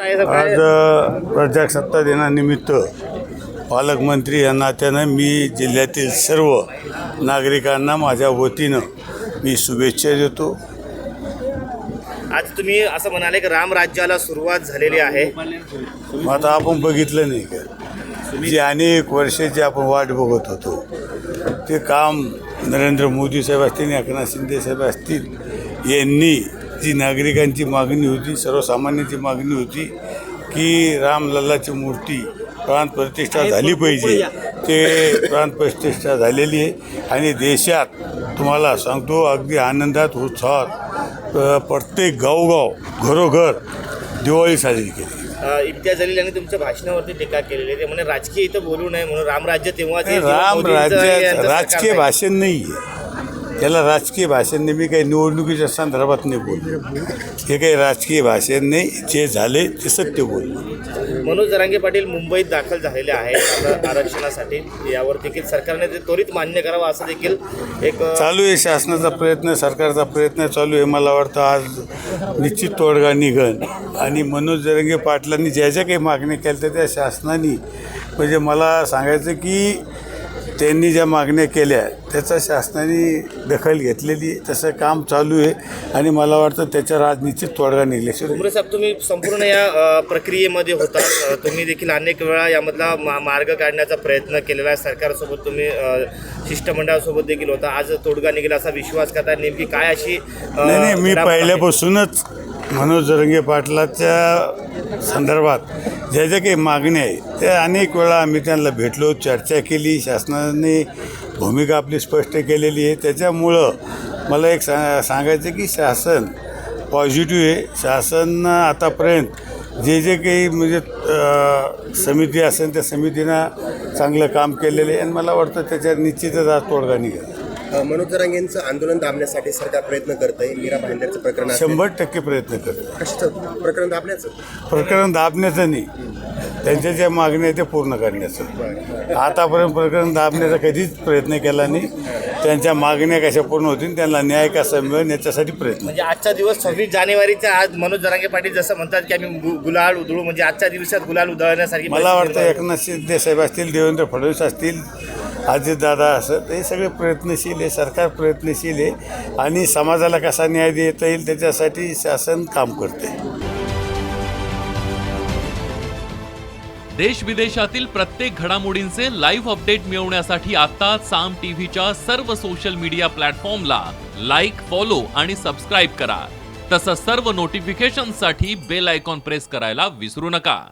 आज अ, प्रजासत्ताक दिनानिमित्त पालकमंत्री या नात्यानं मी जिल्ह्यातील सर्व नागरिकांना माझ्या वतीनं मी शुभेच्छा देतो. आज तुम्ही असं म्हणाले की राम राज्याला सुरुवात झालेली आहे. मग आता आपण बघितलं नाही का? जी अनेक वर्षाची आपण वाट बघत होतो. ते काम नरेंद्र मोदी साहेब असतील एकनाथ शिंदे साहेब असतील यांनी जी नागरिकांची मागणी होती सर्वसामान्यांची मागणी होती की रामलल्लाची मूर्ती प्राण प्रतिष्ठा झाली पाहिजे. ते प्राण प्रतिष्ठा झालेली आहे आणि देशात तुम्हाला सांगतो अगदी आनंदात उत्साहात प्रत्येक गावगाव घरोघर दिवाळी साजरी केली. इम्तियाज जलील यांनी तुमच्या भाषणावरती टीका केलेली आहे. ते म्हणे राजकीय इथं बोलू नये म्हणून रामराज्य तेव्हा राम राज्यात राजकीय भाषण नाही आहे त्याला राजकीय भाषण नाही मी काही निवडणुकीच्या संदर्भात नाही बोललो. हे काही राजकीय भाषण नाही जे झाले ते सत्य बोललो. मनोज जरांगे पाटील मुंबईत दाखल झालेले आहेत. आता आरक्षणासाठी यावर देखील सरकारने ते त्वरित मान्य करावं असं देखील एक चालू आहे शासनाचा प्रयत्न सरकारचा प्रयत्न चालू आहे. मला वाटतं आज निश्चित तोडगा निघन. आणि मनोज जरंगे पाटलांनी ज्या ज्या काही मागण्या केल्या त्या शासनाने म्हणजे मला सांगायचं की त्यांनी ज्या मागण्या केल्या त्याचा शासनाने दखल घेतलेली. तसं काम चालू आहे. आणि मला वाटतं त्याच्यावर आज निश्चित तोडगा निघल्याशिवाय साहेब तुम्ही संपूर्ण या प्रक्रियेमध्ये होता तुम्ही देखील अनेक वेळा यामधला मा- मार्ग काढण्याचा प्रयत्न केलेला आहे. सरकारसोबत तुम्ही शिष्टमंडळासोबत देखील होता. आज तोडगा निघेल असा विश्वास करता नेमकी काय अशी नाही मी? पहिल्यापासूनच मनोज जरंगे पाटलाच्या संदर्भात ज्या ज्या काही मागण्या आहे त्या अनेक वेळा आम्ही त्यांना भेटलो चर्चा केली शासनाने भूमिका आपली स्पष्ट केलेली आहे. त्याच्यामुळं मला एक सा सांगायचं की शासन पॉझिटिव्ह आहे. शासन आतापर्यंत जे जे काही म्हणजे समिती असेल त्या समितीनं चांगलं काम केलेलं आहे. आणि मला वाटतं त्याच्यात निश्चितच आज तोडगा निघाला. मनोज जरांगेंचं आंदोलन दाबण्यासाठी सरकार प्रयत्न करत आहे. मीरा भाईंदरचं प्रकरण. शंभर टक्के प्रयत्न करतो कशाचं? प्रकरण दाबण्याचं? प्रकरण दाबण्याचं नाही. त्यांच्या ज्या मागण्या आहेत त्या पूर्ण करण्याचं. आतापर्यंत प्रकरण दाबण्याचा कधीच प्रयत्न केला नाही. त्यांच्या मागण्या कशा पूर्ण होतील त्यांना न्याय कसा मिळेल याच्यासाठी प्रयत्न. म्हणजे आजचा दिवस सव्वीस जानेवारीचा आज मनोज जरांगे पाटील जसं म्हणतात की आम्ही गु- गुलाल उधळू म्हणजे आजच्या दिवसात गुलाल उधळण्यासारखी मला वाटतं एकनाथ शिंदे साहेब असतील देवेंद्र फडणवीस असतील अजितदादा असत हे सगळे प्रयत्नशील आहे सरकार प्रयत्नशील आहे आणि समाजाला कसा न्याय देता येईल त्याच्यासाठी शासन काम करते. देश विदेशातील प्रत्येक घडामोडींचे लाईव्ह अपडेट मिळवण्यासाठी आता साम टीव्हीच्या सर्व सोशल मीडिया प्लॅटफॉर्मला लाईक फॉलो आणि सबस्क्राईब करा. तसंच सर्व नोटिफिकेशनसाठी बेल आयकॉन प्रेस करायला विसरू नका.